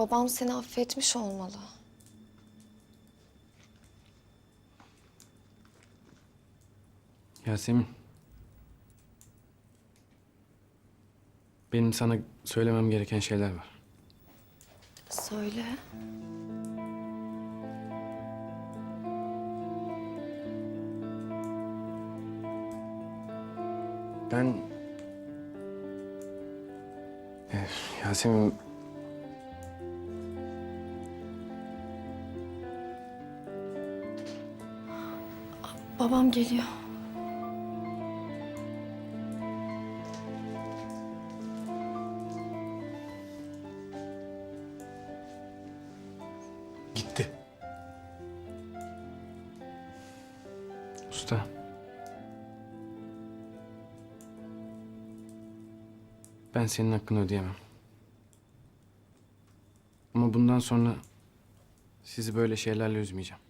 Babam seni affetmiş olmalı. Yasemin. Benim sana söylemem gereken şeyler var. Söyle. Ben... Eh, Yasemin... Babam geliyor. Gitti. Usta. Ben senin hakkını ödeyemem. Ama bundan sonra sizi böyle şeylerle üzmeyeceğim.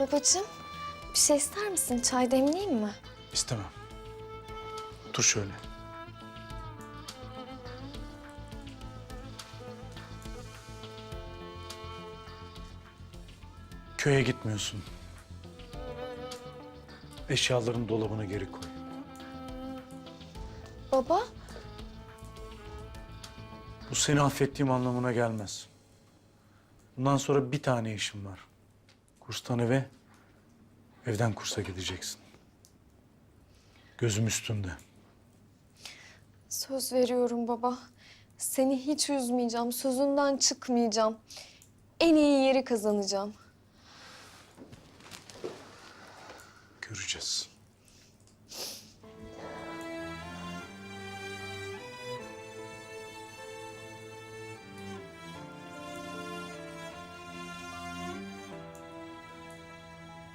Babacığım, bir şey ister misin? Çay demleyeyim mi? İstemem. Dur şöyle. Köye gitmiyorsun. Eşyaların dolabına geri koy. Baba, Bu seni affettiğim anlamına gelmez. Bundan sonra bir tane işim var. Kurstan eve, evden kursa gideceksin. Gözüm üstünde. söz veriyorum baba. Seni hiç üzmeyeceğim, sözünden çıkmayacağım. En iyi yeri kazanacağım. Göreceğiz.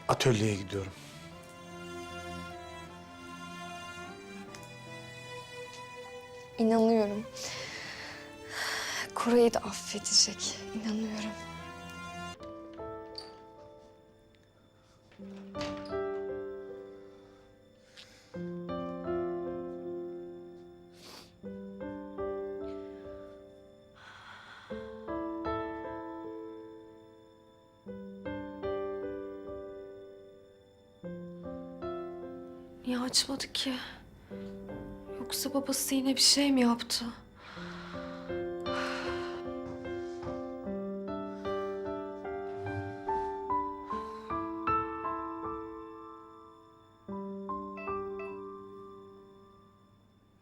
Atölyeye gidiyorum. İnanıyorum. Koray'ı da affedecek. İnanıyorum. Niye açmadı ki? Yoksa babası yine bir şey mi yaptı?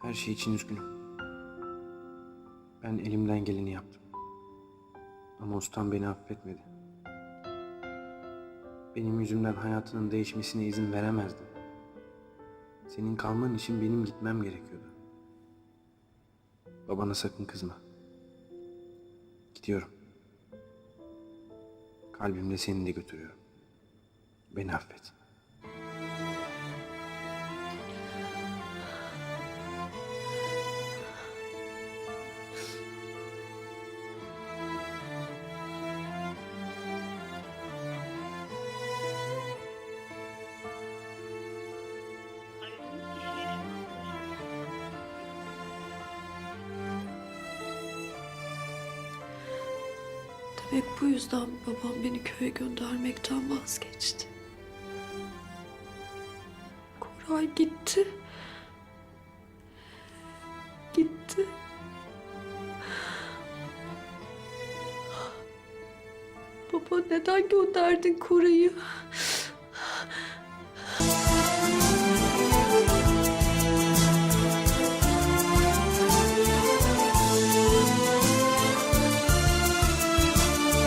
Her şey için üzgünüm. Ben elimden geleni yaptım. Ama ustam beni affetmedi. Benim yüzümden hayatının değişmesine izin veremezdim. Senin kalman için benim gitmem gerekiyordu. Babana sakın kızma. Gidiyorum. Kalbimle seni de götürüyorum. Beni affet. Demek bu yüzden babam beni köye göndermekten vazgeçti. Koray gitti. Gitti. Baba neden gönderdin Koray'ı?